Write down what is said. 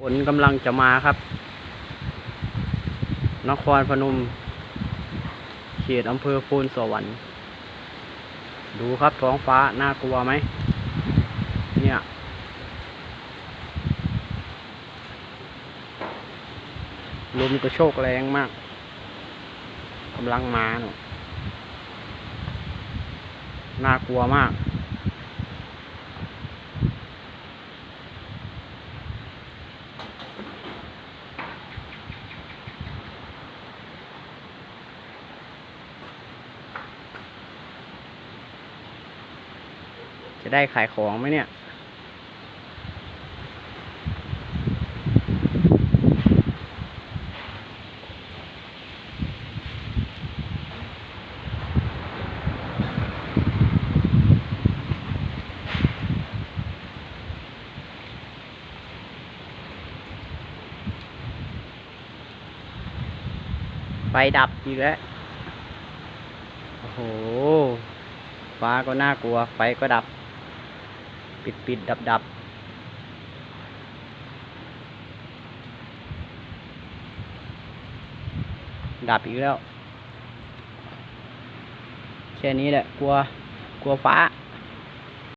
ฝนกำลังจะมาครับ นครพนม เขตอำเภอโพนสวรรค์ ดูครับท้องฟ้า น่ากลัวไหม เนี่ย ลมกระโชกแรงมาก กำลังมาเนอะน่ากลัวมาก จะได้ขายของไหมเนี่ย ไฟดับอีกแล้ว โอ้โห ฟ้าก็น่ากลัว ไฟก็ดับ ปิดปิดดับดับดับอีกแล้ว แค่นี้แหละ กลัว กลัวฟ้า